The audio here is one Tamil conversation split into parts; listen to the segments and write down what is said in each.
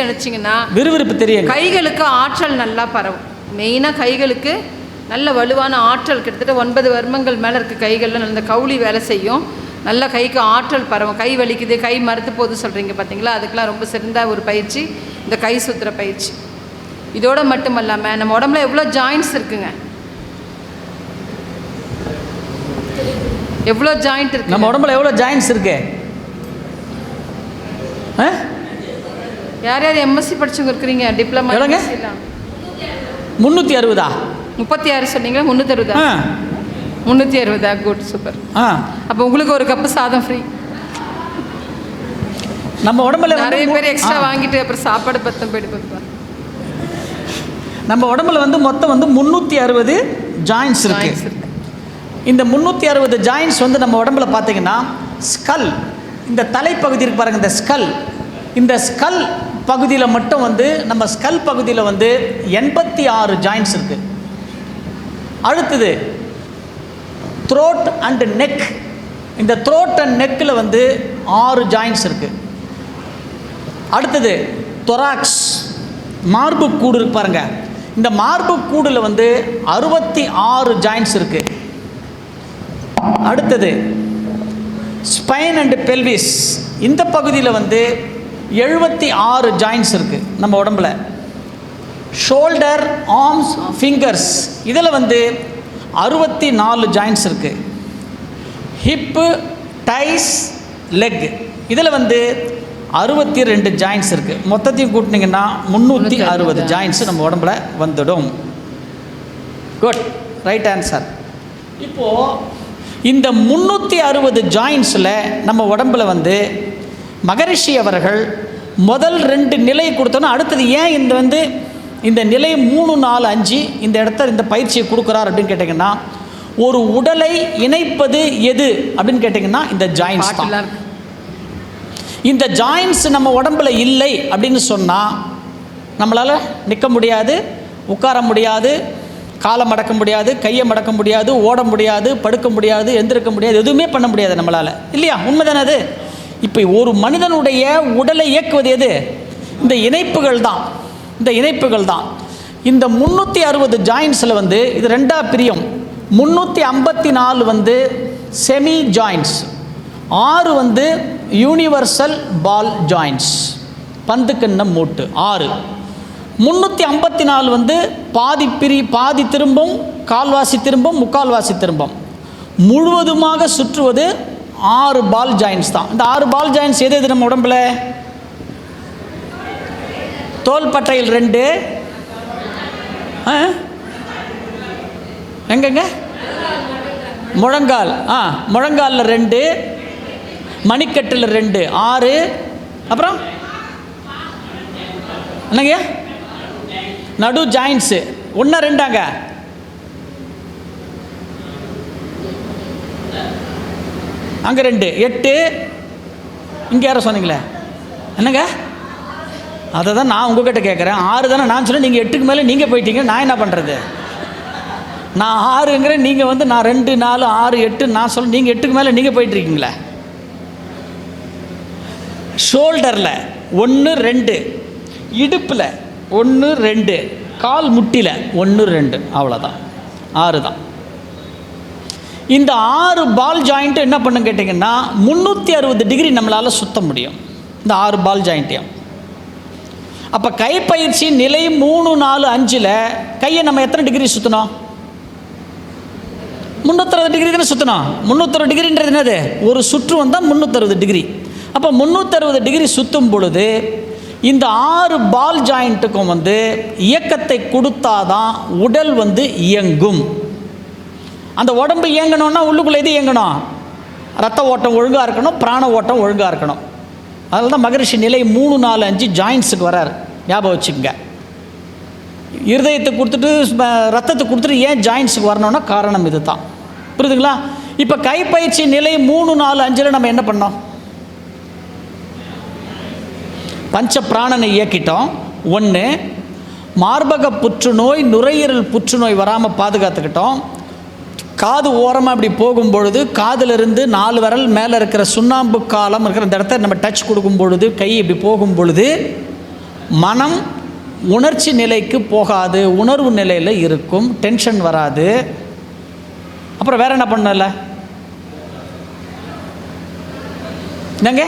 நினச்சிங்கன்னா விறுவிறுப்பு தெரியுங்க கைகளுக்கு ஆற்றல் நல்லா பரவும். மெயினாக கைகளுக்கு நல்ல வலுவான ஆற்றல் கிட்டத்தட்ட ஒன்பது வர்மங்கள் மேலே இருக்க கைகளில். அந்த கவுளி வேலை செய்யும். நல்ல கைக்கு ஆற்றல் பரவும். கை வலிக்குது கை மறுத்து போகுது சொல்கிறீங்க பார்த்தீங்களா அதுக்கெலாம் ரொம்ப சிறந்த ஒரு பயிற்சி இந்த கை சுத்துற பயிற்சி. இதோட மட்டும் இல்லாமல் நம்ம உடம்புல எவ்வளோ ஜாயின்ட்ஸ் இருக்குங்க? எவ்வளோ ஜாயிண்ட் இருக்கு நம்ம உடம்புல எவ்வளோ ஜாயின்ஸ் இருக்கு? ஆ? யார் யார் எம்எஸ்சி படிச்சவங்க இருக்கிறீங்க? டிப்ளமா எவ்வளோங்க? முந்நூற்றி அறுபதா? முப்பத்தி ஆறு சொன்னீங்களா? முந்நூற்றி அறுபதா? முந்நூற்றி அறுபதா? குட் சூப்பர் ஆ. அப்போ உங்களுக்கு ஒரு கப்பு சாதம் ஃப்ரீ நம்ம உடம்புல நிறைய பேர் எக்ஸ்ட்ரா. வாங்கிட்டு அப்புறம் சாப்பாடு பத்தம் போயிட்டு நம்ம உடம்புல வந்து மொத்தம் வந்து முந்நூற்றி அறுபது ஜாயின்ஸ் இருக்கு. இந்த முந்நூற்றி அறுபது ஜாயின்ஸ் வந்து நம்ம உடம்புல பார்த்தீங்கன்னா ஸ்கல் இந்த தலைப்பகுதி இருக்கு பாருங்க இந்த ஸ்கல் இந்த ஸ்கல் பகுதியில் மட்டும் வந்து நம்ம ஸ்கல் பகுதியில் வந்து எண்பத்தி ஆறு ஜாயின்ஸ் இருக்கு. அடுத்தது த்ரோட் அண்ட் நெக் இந்த த்ரோட் அண்ட் நெக்கில் வந்து ஆறு ஜாயின்ஸ் இருக்கு. அடுத்தது தொராக்ஸ் மார்பு கூடு இருக்கு பாருங்க. இந்த மார்பு கூடில் வந்து அறுபத்தி ஆறு ஜாயின்ஸ் இருக்கு. அடுத்தது ஸ்பைன் அண்ட் பெல்விஸ் இந்த பகுதியில் வந்து எழுபத்தி ஆறு ஜாயின்ஸ் இருக்கு நம்ம உடம்புல. ஷோல்டர் ஆர்ம்ஸ் ஃபிங்கர்ஸ் இதில் வந்து அறுபத்தி நாலு ஜாயின்ஸ் இருக்கு. ஹிப்பு டைஸ் லெக் இதில் வந்து அறுபத்தி ரெண்டு ஜாயின்ஸ் இருக்குது மொத்தத்தையும் கூட்டினீங்கன்னா முந்நூற்றி அறுபது ஜாயின்ஸ் நம்ம உடம்புல வந்துடும். குட் ரைட் ஆன்சர் இப்போது இந்த முந்நூற்றி அறுபது ஜாயின்ஸில் நம்ம உடம்புல வந்து மகரிஷி அவர்கள் முதல் ரெண்டு நிலை கொடுத்தோன்னா அடுத்தது ஏன் இந்த வந்து இந்த நிலை மூணு நாலு அஞ்சு இந்த இடத்த இந்த பயிற்சியை கொடுக்குறார் அப்படின்னு கேட்டிங்கன்னா ஒரு உடலை இணைப்பது எது அப்படின்னு கேட்டிங்கன்னா இந்த ஜாயின்ஸ் தான். இந்த ஜாயின்ஸ் நம்ம உடம்புல இல்லை அப்படின்னு சொன்னால் நம்மளால் நிற்க முடியாது உட்கார முடியாது காலை மடக்க முடியாது கையை மடக்க முடியாது ஓட முடியாது படுக்க முடியாது எந்திருக்க முடியாது எதுவுமே பண்ண முடியாது நம்மளால். இல்லையா? உண்மைதானே அது? இப்போ ஒரு மனிதனுடைய உடலை இயக்குவது எது? இந்த இணைப்புகள் தான். இந்த இணைப்புகள் தான். இந்த முந்நூற்றி அறுபது ஜாயின்ஸில் வந்து இது ரெண்டாக பிரியும். முந்நூற்றி ஐம்பத்தி நாலு வந்து செமி ஜாயின்ஸ் ஆறு வந்து யூனிவர்சல் பால் ஜாயின்ட்ஸ் பந்து கண்ணம் மூட்டு. ஆறு. முந்நூற்றி ஐம்பத்தி நாலு வந்து பாதி பிரி பாதி திரும்பும் கால்வாசி திரும்பும் முக்கால்வாசி திரும்பும். முழுவதுமாக சுற்றுவது ஆறு பால் ஜாயின்ஸ் தான். இந்த ஆறு பால் ஜாயின்ஸ் எது எது நம்ம உடம்புல? தோள்பட்டையில் ரெண்டு. ஆ? முழங்கால். ஆ முழங்காலில் ரெண்டு. மணிக்கட்டில் ரெண்டு. ஆறு. அப்புறம்? என்னங்க? நடு ஜாயின்ஸு ஒன்றா ரெண்டாங்க? அங்கே ரெண்டு எட்டு. இங்கே யாரோ சொன்னீங்களே? என்னங்க? அதை தான் நான் உங்ககிட்ட கேட்குறேன் ஆறு தானே நான் சொன்னேன். நீங்கள் எட்டுக்கு மேலே நீங்கள் போயிட்டீங்க. நான் என்ன பண்ணுறது நான் ஆறுங்கிறேன் நீங்கள் வந்து நான் ரெண்டு நாலு ஆறு எட்டு நான் சொல்ல நீங்கள் எட்டுக்கு மேலே நீங்கள் போயிட்டுருக்கீங்களே? ஷோல்டரில் ஒன்று ரெண்டு. இடுப்பில் ஒன்று ரெண்டு. கால் முட்டியில் ஒன்று ரெண்டு. அவ்வளோதான் ஆறு தான். இந்த ஆறு பால் ஜாயிண்ட்டு என்ன பண்ணுன்னு கேட்டிங்கன்னா முந்நூற்றி அறுபது டிகிரி நம்மளால் சுத்த முடியும். இந்த ஆறு பால் ஜாயிண்ட்டையும் அப்போ கைப்பயிற்சி நிலை மூணு நாலு அஞ்சில் கையை நம்ம எத்தனை டிகிரி சுற்றணும் முந்நூற்றறுபது டிகிரி தானே சுற்றணும் முந்நூற்றறுபது டிகிரின்றது என்னது? ஒரு சுற்று வந்தால் முந்நூற்றறுபது டிகிரி அப்போ முந்நூற்றறுபது டிகிரி சுற்றும் பொழுது இந்த ஆறு பால் ஜாயிண்ட்டுக்கும் வந்து இயக்கத்தை கொடுத்தாதான் உடல் வந்து இயங்கும். அந்த உடம்பு இயங்கணும்னா உள்ளுக்குள்ளே எது இயங்கணும்? ரத்த ஓட்டம் ஒழுங்காக இருக்கணும் பிராண ஓட்டம் ஒழுங்காக இருக்கணும். அதில் தான் மகரிஷி நிலை மூணு நாலு அஞ்சு ஜாயின்ஸுக்கு வரார். ஞாபகம் வச்சுக்கோங்க. இருதயத்தை கொடுத்துட்டு ரத்தத்தை கொடுத்துட்டு ஏன் ஜாயின்ஸுக்கு வரணும்னா காரணம் இது தான் புரியுதுங்களா? இப்போ கைப்பயிற்சி நிலை மூணு நாலு அஞ்சில் நம்ம என்ன பண்ணோம்? பஞ்ச பிராணனை இயக்கிட்டோம். ஒன்று மார்பக புற்றுநோய் நுரையீரல் புற்றுநோய் வராமல் பாதுகாத்துக்கிட்டோம். காது ஓரமாக அப்படி போகும் பொழுது காதிலிருந்து நாலு விரல் மேலே இருக்கிற சுண்ணாம்பு காலம் இருக்கிற அந்த இடத்த நம்ம டச் கொடுக்கும் பொழுது கை இப்படி போகும் பொழுது மனம் உணர்ச்சி நிலைக்கு போகாது உணர்வு நிலையில் இருக்கும் டென்ஷன் வராது. அப்புறம் வேற என்ன பண்ணல? என்னங்க?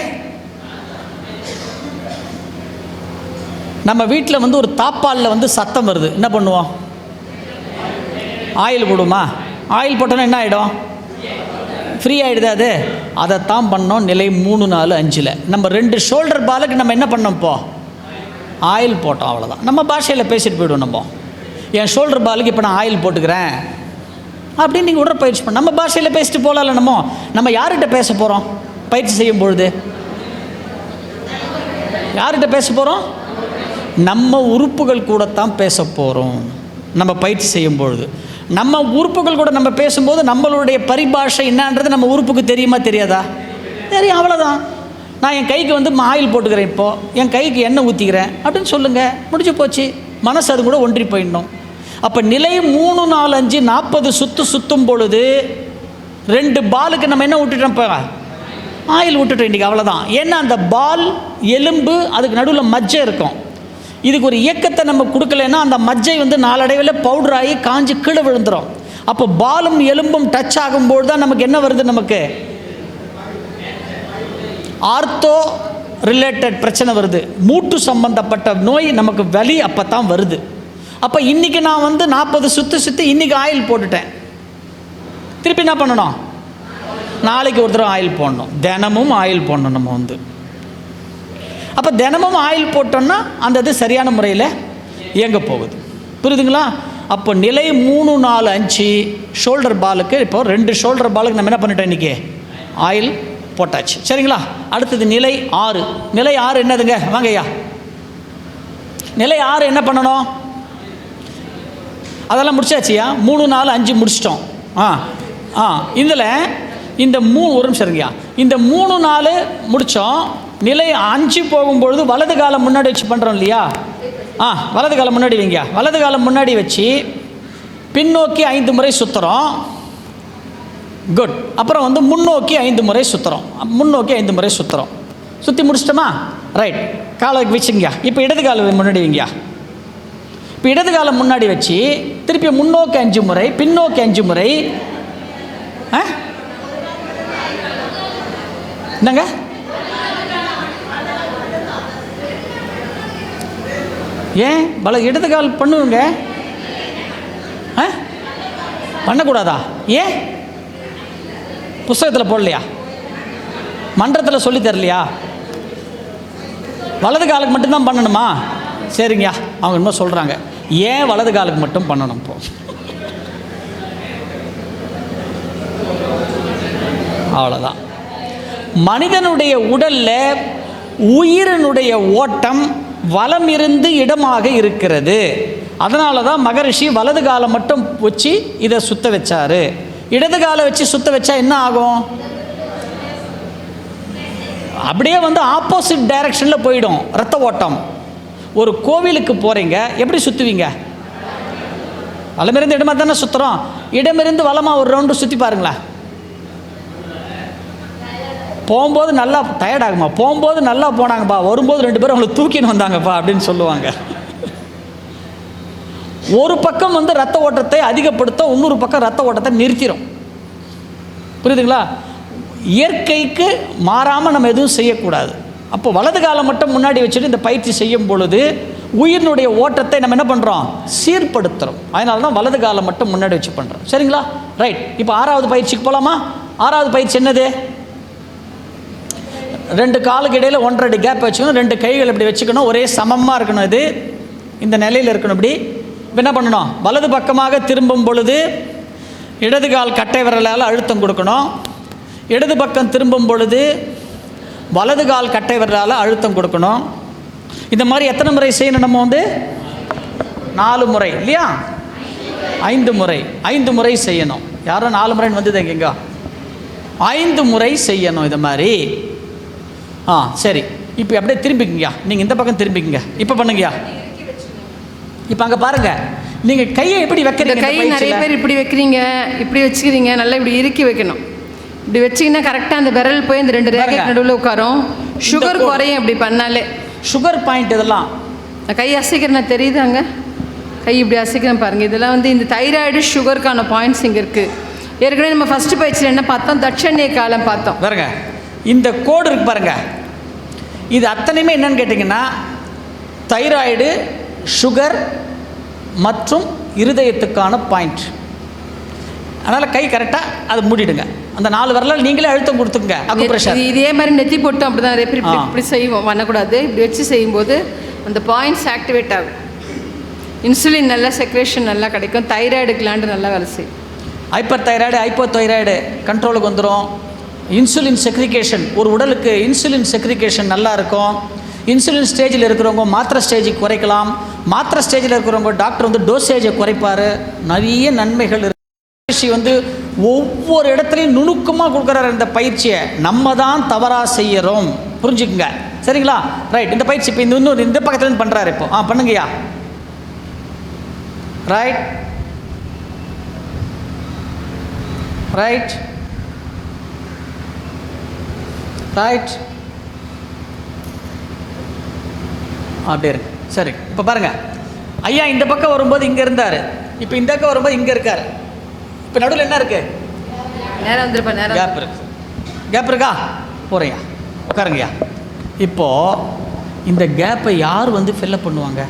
நம்ம வீட்டில் வந்து ஒரு தாப்பாலில் வந்து சத்தம் வருது. என்ன பண்ணுவோம்? ஆயில் போடுமா? ஆயில் போட்டோன்னா என்ன ஆகிடும் ஃப்ரீ ஆகிடுது அது? அதைத்தான் பண்ணோம் நிலை மூணு நாலு அஞ்சில். நம்ம ரெண்டு ஷோல்டர் பாலுக்கு நம்ம என்ன பண்ணோம் இப்போ? ஆயில் போட்டோம் அவ்வளோதான் நம்ம பாஷையில் பேசிட்டு போய்டுவோம் நம்ம. என் ஷோல்டர் பாலுக்கு இப்போ நான் ஆயில் போட்டுக்கிறேன். அப்படின்னு நீங்கள் உடற்பயிற்சி பண்ண நம்ம பாஷையில் பேசிட்டு போகலாம்ல நம்ம. நம்ம யார்கிட்ட பேச போகிறோம் பயிற்சி செய்யும் பொழுது. யார்கிட்ட பேச போகிறோம் நம்ம உறுப்புகள் கூடத்தான் பேச போகிறோம் நம்ம பயிற்சி செய்யும் பொழுது. நம்ம உறுப்புகள் கூட நம்ம பேசும்போது நம்மளுடைய பரிபாஷை என்னன்றது நம்ம உறுப்புக்கு தெரியுமா தெரியாதா? தெரியும் அவ்வளோதான் நான் என் கைக்கு வந்து ஆயில் போட்டுக்கிறேன் இப்போது என் கைக்கு எண்ணெய் ஊற்றிக்கிறேன் அப்படின்னு சொல்லுங்கள் முடிஞ்சு போச்சு. மனசு அது கூட ஒன்றி போயிடணும். அப்போ நிலை மூணு நாலு அஞ்சு நாற்பது சுற்று சுற்றும் பொழுது ரெண்டு பாலுக்கு நம்ம என்ன விட்டுட்டோம் இப்போ? ஆயில் விட்டுட்டோம் இன்றைக்கி அவ்வளோதான் ஏன்னா அந்த பால் எலும்பு அதுக்கு நடுவில் மஜ்ஜை இருக்கும். இதுக்கு ஒரு இயக்கத்தை நம்ம கொடுக்கலன்னா அந்த மஜ்ஜை வந்து நாளடைவில் பவுடர் ஆகி காஞ்சு கீழே விழுந்துடும் அப்போ பாலும் எலும்பும் டச் ஆகும்போது தான் நமக்கு என்ன வருது நமக்கு? ஆர்த்தோ ரிலேட்டட் பிரச்சனை வருது. மூட்டு சம்பந்தப்பட்ட நோய் நமக்கு வலி அப்போ தான் வருது. அப்போ இன்றைக்கி நான் வந்து நாற்பது சுற்றி சுற்றி இன்றைக்கி ஆயில் போட்டுட்டேன். திருப்பி என்ன பண்ணணும்? நாளைக்கு ஒரு தடவை ஆயில் போடணும். தினமும் ஆயில் போடணும் நம்ம வந்து. அப்போ தினமும் ஆயில் போட்டோம்னா அந்த இது சரியான முறையில் இயங்க போகுது. புரியுதுங்களா? அப்போ நிலை மூணு நாலு அஞ்சு ஷோல்டர் பாலுக்கு இப்போ ரெண்டு ஷோல்டர் பாலுக்கு நம்ம என்ன பண்ணிட்டோம் இன்றைக்கி ஆயில் போட்டாச்சு. சரிங்களா? அடுத்தது நிலை ஆறு. நிலை ஆறு என்னதுங்க? வாங்கய்யா நிலை ஆறு என்ன பண்ணணும்? அதெல்லாம் முடிச்சாச்சியா மூணு நாலு அஞ்சு முடிச்சிட்டோம். ஆ ஆ இதில் இந்த மூணு ஒரு நிமிஷம் இருங்கய்யா இந்த மூணு நாலு முடித்தோம் நிலை அஞ்சு போகும்பொழுது வலது காலம் முன்னாடி வச்சு பண்ணுறோம் இல்லையா? ஆ வலது காலம் முன்னாடி வைங்க. வலது காலம் முன்னாடி வச்சு பின்னோக்கி ஐந்து முறை சுற்றுறோம் குட் அப்புறம் வந்து முன்னோக்கி ஐந்து முறை சுற்றுறோம் முன்னோக்கி ஐந்து முறை சுற்றுறோம் சுற்றி முடிச்சிட்டோமா? ரைட் காலை வச்சுங்க. இப்போ இடது காலை முன்னாடி வைங்க. இப்போ இடது காலம் முன்னாடி வச்சு திருப்பி முன்னோக்கி அஞ்சு முறை பின்னோக்கி அஞ்சு முறை ஆ? என்னங்க? ஏன்? பல இடது கால் பண்ணுவங்க? ஆ? பண்ணக்கூடாதா? ஏன்? புஸ்தகத்தில் போடலையா? மன்றத்தில் சொல்லி தரலையா? வலது காலுக்கு மட்டும்தான் பண்ணணுமா? சரிங்கய்யா. அவங்க இன்னும் சொல்கிறாங்க ஏன் வலது காலுக்கு மட்டும் பண்ணணும் இப்போ அவ்வளோதான் மனிதனுடைய உடலில் உயிரினுடைய ஓட்டம் வலம் இருந்து இடமாக இருக்கிறது. அதனால தான் மகரிஷி வலது காலை மட்டும் வச்சு இதை சுத்த வச்சார். இடது காலை வச்சு சுத்த வச்சா என்ன ஆகும்? அப்படியே வந்து ஆப்போசிட் டைரக்ஷனில் போயிடும். ரத்த ஓட்டம். ஒரு கோவிலுக்கு போகிறீங்க எப்படி சுற்றுவீங்க வலமிருந்து இடமா தானே சுற்றுறோம் இடமிருந்து வளமாக ஒரு ரவுண்டு சுற்றி பாருங்களேன். போகும்போது நல்லா டயர்ட் ஆகுமா போகும்போது நல்லா போனாங்கப்பா. வரும்போது ரெண்டு பேரும் அவங்களை தூக்கின்னு வந்தாங்கப்பா அப்படின்னு சொல்லுவாங்க. ஒரு பக்கம் வந்து ரத்த ஓட்டத்தை அதிகப்படுத்த இன்னொரு பக்கம் ரத்த ஓட்டத்தை நிறுத்திடும் புரியுதுங்களா? இயற்கைக்கு மாறாமல் நம்ம எதுவும் செய்யக்கூடாது. அப்போ வலது காலம் மட்டும் முன்னாடி வச்சுட்டு இந்த பயிற்சி செய்யும் பொழுது உயிரினுடைய ஓட்டத்தை நம்ம என்ன பண்ணுறோம் சீர்படுத்துகிறோம் அதனால தான் வலது காலம் மட்டும் முன்னாடி வச்சு பண்ணுறோம் சரிங்களா? ரைட் இப்போ ஆறாவது பயிற்சிக்கு போகலாமா ஆறாவது பயிற்சி என்னது? ரெண்டு காலுக்கு இடையில் ஒன்றரை அடி கேப் வச்சுக்கணும். ரெண்டு கைகள் இப்படி வச்சுக்கணும். ஒரே சமமாக இருக்கணும் இது. இந்த நிலையில் இருக்கணும் இப்படி. இப்போ என்ன பண்ணணும்? வலது பக்கமாக திரும்பும் பொழுது இடது கால் கட்டை விரலால் அழுத்தம் கொடுக்கணும். இடது பக்கம் திரும்பும் பொழுது வலது கால் கட்டை விரலால் அழுத்தம் கொடுக்கணும். இந்த மாதிரி எத்தனை முறை செய்யணும் நம்ம வந்து? நாலு முறை இல்லையா? ஐந்து முறை. ஐந்து முறை செய்யணும். யாரோ நாலு முறைன்னு வந்தது எங்கெங்க? ஐந்து முறை செய்யணும் இது மாதிரி. ஆ சரி. இப்போ அப்படியே திரும்பிக்குங்கய்யா. நீங்கள் இந்த பக்கம் திரும்பிக்குங்க. இப்போ பண்ணுங்கய்யா. இப்போ அங்கே பாருங்க. நீங்கள் கையை எப்படி வைக்கிறீங்க கை நிறைய? பேர் இப்படி வைக்கிறீங்க இப்படி வச்சுக்கிறீங்க நல்லா இப்படி இறுக்கி வைக்கணும். இப்படி வச்சிங்கன்னா கரெக்டாக அந்த விரல் போய் இந்த ரெண்டு ரேகை. நடுவில் உட்காரும். சுகர் குறையும் இப்படி பண்ணாலே. சுகர் பாயிண்ட் இதெல்லாம். கை அசைக்கிறேன் தெரியுதாங்க கை இப்படி அசைக்கிறேன் பாருங்கள் இதெல்லாம் வந்து இந்த தைராய்டு சுகருக்கான பாயிண்ட்ஸ் இங்கே இருக்குது ஏற்கனவே நம்ம ஃபஸ்ட்டு பயிற்சியில் என்ன பார்த்தோம்? தட்சண்ய காலம் பார்த்தோம். பாருங்க. இந்த கோடு இருக்கு பாருங்க. இது அத்தனையுமே என்னன்னு கேட்டிங்கன்னா தைராய்டு சுகர் மற்றும் இருதயத்துக்கான பாயிண்ட் அதனால் கை கரெக்டாக அதை மூடிடுங்க. அந்த நாலு வரலால் நீங்களே அழுத்தம் கொடுத்துங்க அக்கு ப்ரெஷர் இது- மாதிரி நெத்தி போட்டோம் அப்படி தான் இப்படி. இப்படி செய்வோம். பண்ணக்கூடாது. இப்படி வச்சு செய்யும்போது அந்த பாயிண்ட்ஸ் ஆக்டிவேட் ஆகும். இன்சுலின் நல்லா செக்ரேஷன் நல்லா கிடைக்கும். தைராய்டு கிளாண்டு நல்லா வேலை செய்யும் ஹைப்பர் தைராய்டு ஹைப்போ தைராய்டு கண்ட்ரோலுக்கு வந்துடும் இன்சுலின் செக்ரிகேஷன். ஒரு உடலுக்கு இன்சுலின் செக்ரிகேஷன் நல்லா இருக்கும் இன்சுலின் ஸ்டேஜில் இருக்கிறவங்க மாத்திரை ஸ்டேஜுக்கு குறைக்கலாம். மாத்திரை ஸ்டேஜில் இருக்கிறவங்க டாக்டர் வந்து டோசேஜை குறைப்பார். நிறைய நன்மைகள் இருக்கு. பயிற்சி வந்து ஒவ்வொரு இடத்துலையும் நுணுக்கமாக கொடுக்குறாரு இந்த பயிற்சியை. நம்ம தான் தவறாக செய்கிறோம் புரிஞ்சுக்குங்க. சரிங்களா? ரைட் இந்த பயிற்சி இப்போ இந்த இன்னொரு இந்த பக்கத்துலேருந்து பண்ணுறாரு இப்போ. ஆ பண்ணுங்கய்யா. ரைட் ரைட் ரைட் அப்படியே இருக்கு. சரி இப்போ பாருங்க. ஐயா இந்த பக்கம் வரும்போது இங்கே இருந்தார். இப்போ இந்த பக்கம் வரும்போது இங்கே இருக்கார். இப்போ நடுவில் என்ன இருக்கு? நேரம் வந்துருப்பா நேரம் கேப் இருக்கு. கேப் இருக்கா? போகிறேயா உட்காருங்கய்யா இப்போ இந்த கேப்பை யார் வந்து ஃபில்லப் பண்ணுவாங்க?